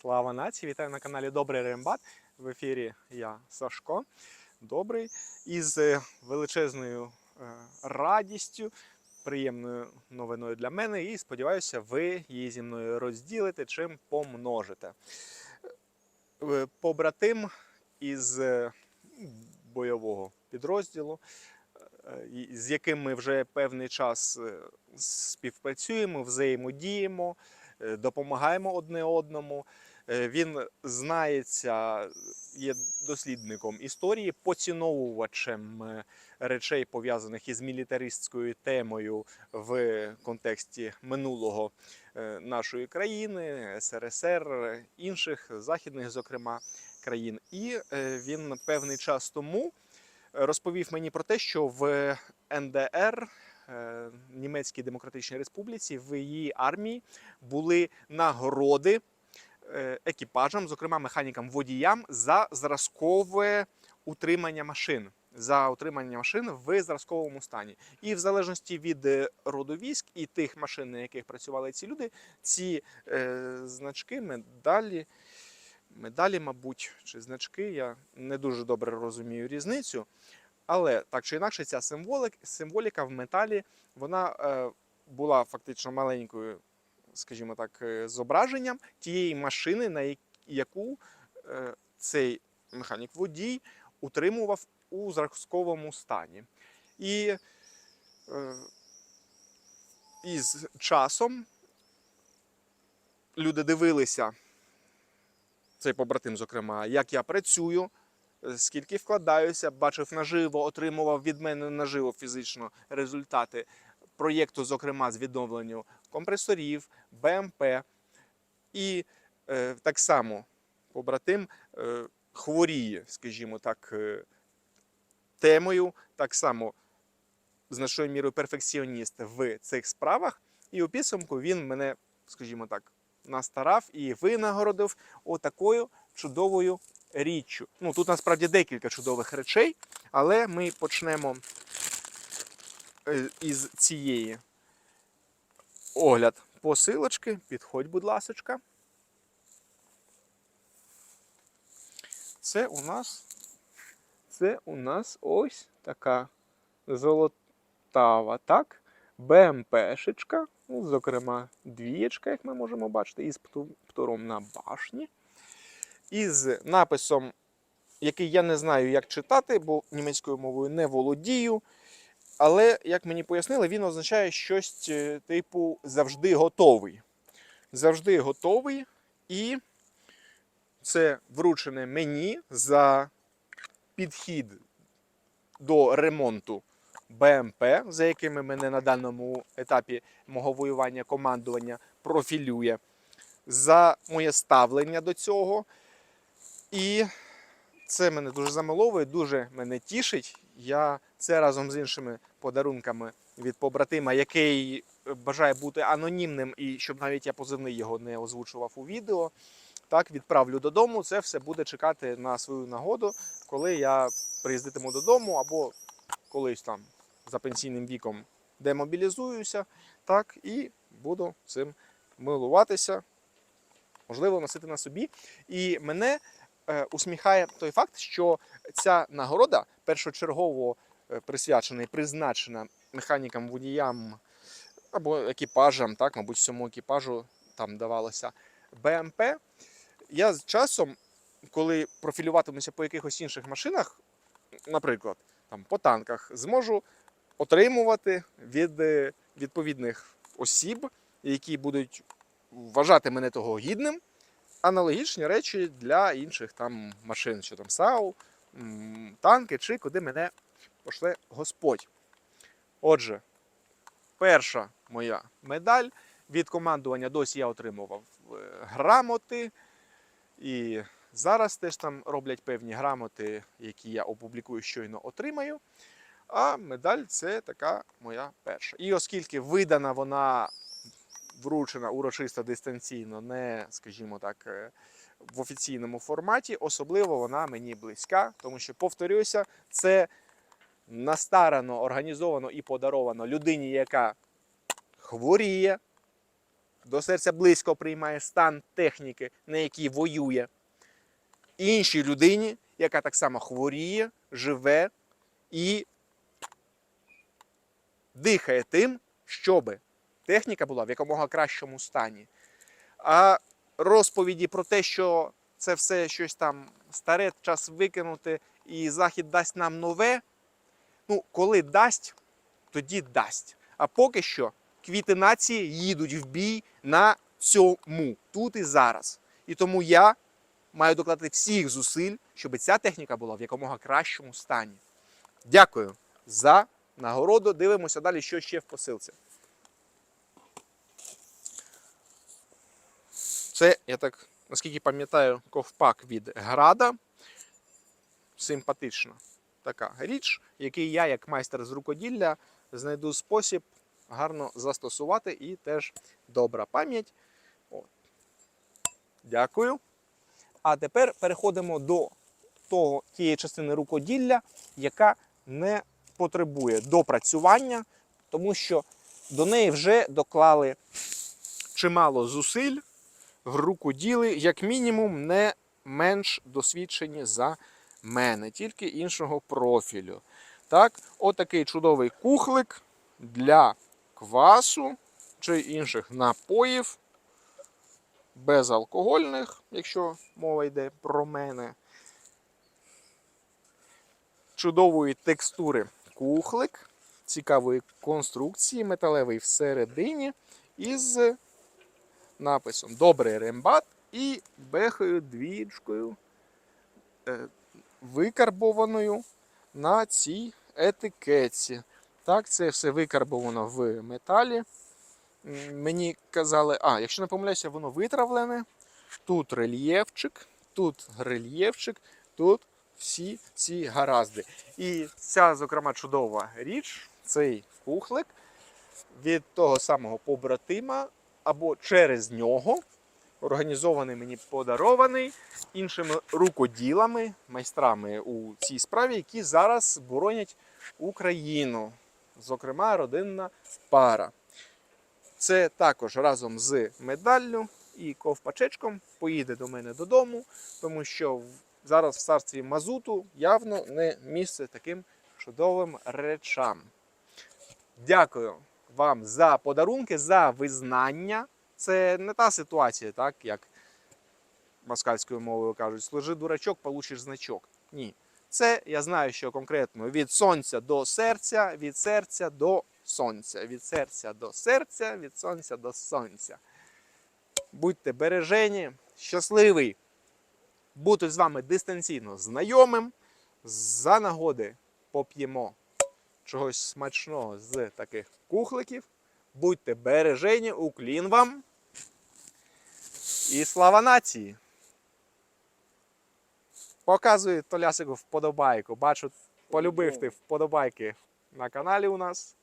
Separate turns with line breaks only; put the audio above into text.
Слава нації! Вітаю на каналі Добрий Рембат. В ефірі я Сашко Добрий із е, величезною е, радістю, приємною новиною для мене. І сподіваюся, ви її зі мною розділите чим помножите. Е, Побратим із бойового підрозділу, з яким ми вже певний час співпрацюємо, взаємодіємо, допомагаємо одне одному. Е, Він знається, є дослідником історії, поціновувачем е, речей, пов'язаних із мілітаристською темою в контексті минулого е, нашої країни, СРСР, е, інших західних, зокрема, країн. І е, він певний час тому розповів мені про те, що в НДР. е, Німецькій Демократичній Республіці в її армії були нагороди е, екіпажам, зокрема механікам водіям, за зразкове утримання машин. За утримання машин в зразковому стані. І в залежності від е, роду військ і тих машин, на яких працювали ці люди, ці е, значки, медалі, медалі, мабуть, чи значки, я не дуже добре розумію різницю. Але так чи інакше, ця символик, символіка в металі вона е, була фактично маленькою скажімо так, е, зображенням тієї машини, на яку е, цей механік водій утримував у зразковому стані. І е, із часом люди дивилися, цей побратим, зокрема, як я працюю, скільки вкладаюся, бачив наживо, отримував від мене наживо фізично результати проєкту, зокрема з відновленню компресорів, БМП. І е, так само побратим е, хворіє, скажімо так, е, темою, так само значною мірою перфекціоніст в цих справах. І у підсумку він мене, скажімо так, настарав і винагородив отакою чудовою річчю. Ну, тут насправді декілька чудових речей, але ми почнемо із цієї огляд посилочки. Підходь, будь ласочка. Це у нас це у нас ось така золотава, так? БМПшечка, ну, зокрема, двієчка, як ми можемо бачити, із птуром на башні. Із написом, який я не знаю, як читати, бо німецькою мовою не володію. Але, як мені пояснили, він означає щось е, типу завжди готовий. Завжди готовий. І це вручене мені за підхід до ремонту БМП, за якими мене на даному етапі мого воювання командування профілює, за моє ставлення до цього. І це мене дуже замиловує, дуже мене тішить. Я це разом з іншими подарунками від побратима, який бажає бути анонімним, і щоб навіть я позивний його не озвучував у відео. Так, відправлю додому. Це все буде чекати на свою нагоду, коли я приїздитиму додому або колись там за пенсійним віком демобілізуюся, так, і буду цим милуватися, можливо, носити на собі. І мене е, усміхає той факт, що ця нагорода першочергово е, присвячена і призначена механікам, водіям або екіпажам, так, мабуть, всьому екіпажу там давалося БМП. Я з часом, коли профілюватимуся по якихось інших машинах, наприклад, там, по танках, зможу отримувати від е, відповідних осіб, які будуть вважати мене того гідним, аналогічні речі для інших там машин, що там САУ, танки чи куди мене пошле Господь. Отже, перша моя медаль від командування досі я отримував е, грамоти. І зараз теж там роблять певні грамоти, які я опублікую щойно отримаю. А медаль це така моя перша. І оскільки видана вона вручена урочисто дистанційно, не, скажімо так, е, в офіційному форматі, особливо вона мені близька, тому що, повторюся, це настарано, організовано і подаровано людині, яка хворіє, до серця близько приймає стан техніки, на якій воює, іншій людині, яка так само хворіє, живе і дихає тим, щоб техніка була в якомога кращому стані. А розповіді про те, що це все щось там старе, час викинути, і Захід дасть нам нове. Ну, коли дасть, тоді дасть. А поки що квіти нації їдуть в бій на цьому, тут і зараз. І тому я маю докладати всіх зусиль, щоб ця техніка була в якомога кращому стані. Дякую за нагороду. Дивимося далі, що ще в посилці. Це, я так, наскільки пам'ятаю, ковпак від Града. Симпатична така річ, який я, як майстер з рукоділля, знайду спосіб гарно застосувати і теж добра пам'ять. Дякую. А тепер переходимо до того, тієї частини рукоділля, яка не потребує допрацювання, тому що до неї вже доклали чимало зусиль рукоділи, як мінімум, не менш досвідчені за мене, тільки іншого профілю. Так, отакий чудовий кухлик для квасу чи інших напоїв, безалкогольних, якщо мова йде про мене. Чудової текстури кухлик, цікавої конструкції, металевий всередині, із написом Добрий рембат і бехою двічкою е, викарбованою на цій етикетці. Так, це все викарбовано в металі. Мені казали, а, якщо не помиляюся, воно витравлене. Тут рельєфчик, тут рельєфчик, тут всі ці гаразди. І ця, зокрема, чудова річ, цей кухлик від того самого побратима або через нього організований мені подарований іншими рукоділами, майстрами у цій справі, які зараз боронять Україну, зокрема, родинна пара. Це також разом з медаллю і ковпачечком поїде до мене додому, тому що зараз в царстві мазуту явно не місце таким чудовим речам. Дякую вам за подарунки, за визнання. Це не та ситуація, так як москальською мовою кажуть, служи дурачок, получиш значок. Ні. Це я знаю, що конкретно від сонця до серця, від серця до сонця, від серця до серця, від сонця до сонця. Будьте бережені, щасливий бути з вами дистанційно знайомим. За нагоди поп'ємо чогось смачного з таких кухликів. Будьте бережені, уклін вам. І слава нації! Показую Толясику вподобайку. Бачу, полюбив ти вподобайки на каналі у нас.